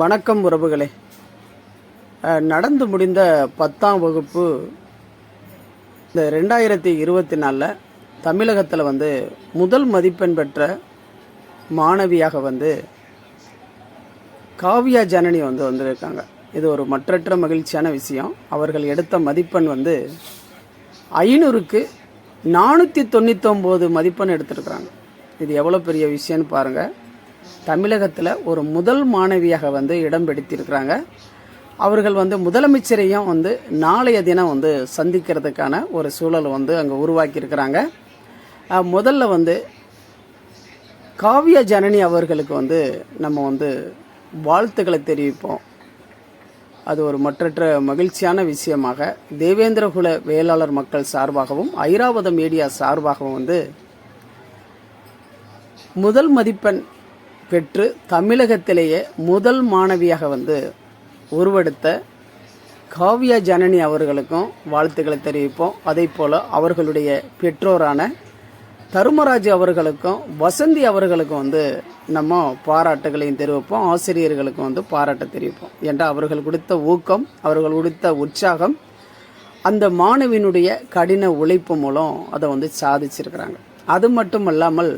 வணக்கம் உறவுகளே. நடந்து முடிந்த பத்தாம் வகுப்பு இந்த ரெண்டாயிரத்தி இருபத்தி நாலில் தமிழகத்தில் வந்து முதல் மதிப்பெண் பெற்ற மாணவியாக வந்து காவியா ஜனனி வந்து வந்திருக்காங்க. இது ஒரு மற்றற்ற மகிழ்ச்சியான விஷயம். அவர்கள் எடுத்த மதிப்பெண் வந்து ஐநூறுக்கு நானூற்றி தொண்ணூத்தொம்போது மதிப்பெண் எடுத்திருக்கிறாங்க. இது எவ்வளோ பெரிய விஷயம்னு பாருங்கள் தமிழகத்தில் ஒரு முதல் மாணவியாக வந்து இடம் பிடித்திருக்கிறாங்க. அவர்கள் வந்து முதலமைச்சரையும் வந்து நாளைய தினம் வந்து சந்திக்கிறதுக்கான ஒரு சூழல் வந்து அங்கே உருவாக்கியிருக்கிறாங்க. முதல்ல வந்து காவிய ஜனனி அவர்களுக்கு வந்து நம்ம வந்து வாழ்த்துக்களை தெரிவிப்போம். அது ஒரு மற்றற்ற மகிழ்ச்சியான விஷயமாக. தேவேந்திரகுல வேளாளர் மக்கள் சார்பாகவும் ஐராவத மீடியா சார்பாகவும் வந்து முதல் மதிப்பெண் பெற்று தமிழகத்திலேயே முதல் மாணவியாக வந்து உருவெடுத்த காவியா ஜனனி அவர்களுக்கும் வாழ்த்துக்களை தெரிவிப்போம். அதே போல் அவர்களுடைய பெற்றோரான தருமராஜ் அவர்களுக்கும் வசந்தி அவர்களுக்கும் வந்து நம்ம பாராட்டுகளையும் தெரிவிப்போம். ஆசிரியர்களுக்கும் வந்து பாராட்ட தெரிவிப்போம். என்றால் அவர்கள் கொடுத்த ஊக்கம் அவர்கள் கொடுத்த உற்சாகம் அந்த மாணவியினுடைய கடின உழைப்பு மூலம் அதை வந்து சாதிச்சிருக்கிறாங்க. அது மட்டும் இல்லாமல்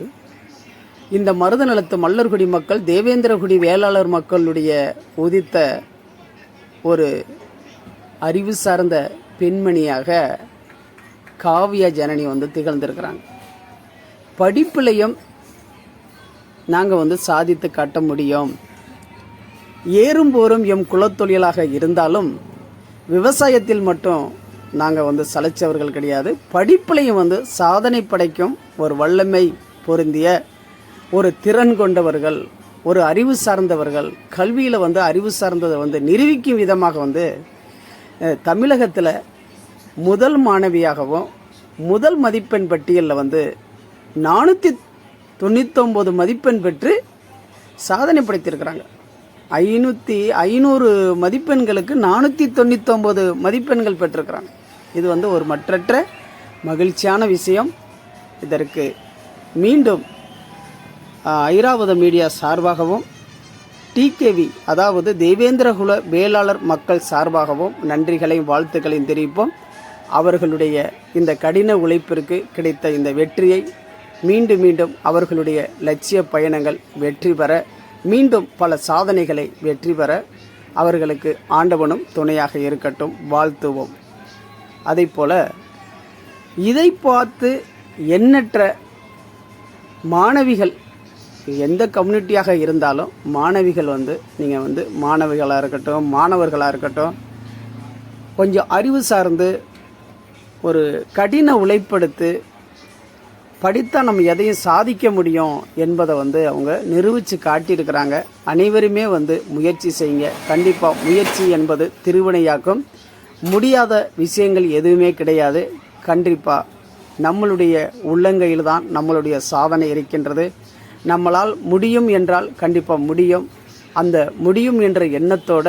இந்த மருதநலத்து மல்லர்குடி மக்கள் தேவேந்திரகுடி வேளாளர் மக்களுடைய உதித்த ஒரு அறிவு சார்ந்த பெண்மணியாக காவியா ஜனனி வந்து திகழ்ந்திருக்கிறாங்க. படிப்பிலையும் நாங்கள் வந்து சாதித்து காட்ட முடியும். ஏறும் போரும் எம் குலத்தொழிலாக இருந்தாலும் விவசாயத்தில் மட்டும் நாங்கள் வந்து சளைச்சவர்கள் கிடையாது. படிப்புலையும் வந்து சாதனை படைக்கும் ஒரு வல்லமை பொருந்திய ஒரு திறன் கொண்டவர்கள் ஒரு அறிவு சார்ந்தவர்கள் கல்வியில் வந்து அறிவு சார்ந்ததை வந்து நிரூபிக்கும் விதமாக வந்து தமிழகத்தில் முதல் மாணவியாகவும் முதல் மதிப்பெண் பட்டியலில் வந்து நானூற்றி தொண்ணூத்தொம்பது மதிப்பெண் பெற்று சாதனை படைத்திருக்கிறாங்க. ஐநூற்றி ஐநூறு மதிப்பெண்களுக்கு நானூற்றி தொண்ணூத்தொம்பது மதிப்பெண்கள் பெற்றிருக்கிறாங்க. இது வந்து ஒரு மற்றற்ற மகிழ்ச்சியான விஷயம். இதற்கு மீண்டும் ஐராவத மீடியா சார்பாகவும் டிகேவி அதாவது தேவேந்திரகுல வேளாளர் மக்கள் சார்பாகவும் நன்றிகளையும் வாழ்த்துக்களையும் தெரிவிப்போம். அவர்களுடைய இந்த கடின உழைப்பிற்கு கிடைத்த இந்த வெற்றியை மீண்டும் மீண்டும் அவர்களுடைய லட்சிய பயணங்கள் வெற்றி பெற மீண்டும் பல சாதனைகளை வெற்றி பெற அவர்களுக்கு ஆண்டவனும் துணையாக இருக்கட்டும். வாழ்த்துவோம். அதே போல் இதை பார்த்து எண்ணற்ற மாணவிகள் எந்த கம்யூனிட்டியாக இருந்தாலும் மாணவிகள் வந்து நீங்கள் வந்து மாணவிகளாக இருக்கட்டும் மாணவர்களாக இருக்கட்டும் கொஞ்சம் அறிவு சார்ந்து ஒரு கடின உழைப்படுத்து படித்தா நம்ம எதையும் சாதிக்க முடியும் என்பதை வந்து அவங்க நிரூபித்து காட்டியிருக்கிறாங்க. அனைவருமே வந்து முயற்சி செய்யுங்க. கண்டிப்பாக முயற்சி என்பது திருவினையாக்கும். முடியாத விஷயங்கள் எதுவுமே கிடையாது. கண்டிப்பாக நம்மளுடைய உள்ளங்கையில் தான் நம்மளுடைய சாதனை இருக்கின்றது. நம்மளால் முடியும் என்றால் கண்டிப்பாக முடியும். அந்த முடியும் என்ற எண்ணத்தோட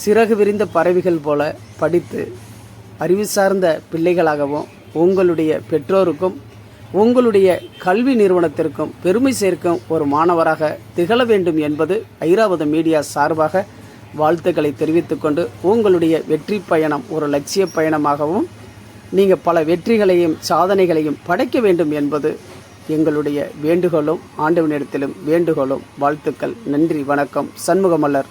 சிறகு விரிந்த பறவைகள் போல படித்து அறிவு சார்ந்த பிள்ளைகளாகவும் உங்களுடைய பெற்றோருக்கும் உங்களுடைய கல்வி நிறுவனத்திற்கும் பெருமை சேர்க்கும் ஒரு மாணவராக திகழ வேண்டும் என்பது ஐராவத மீடியா சார்பாக வாழ்த்துக்களை தெரிவித்துக்கொண்டு உங்களுடைய வெற்றி பயணம் ஒரு லட்சிய பயணமாகவும் நீங்கள் பல வெற்றிகளையும் சாதனைகளையும் படைக்க வேண்டும் என்பது எங்களுடைய வேண்டுகோளும் ஆண்டவனிடத்திலும் வேண்டுகோளும் வாழ்த்துக்கள் நன்றி வணக்கம். சண்முகமலர்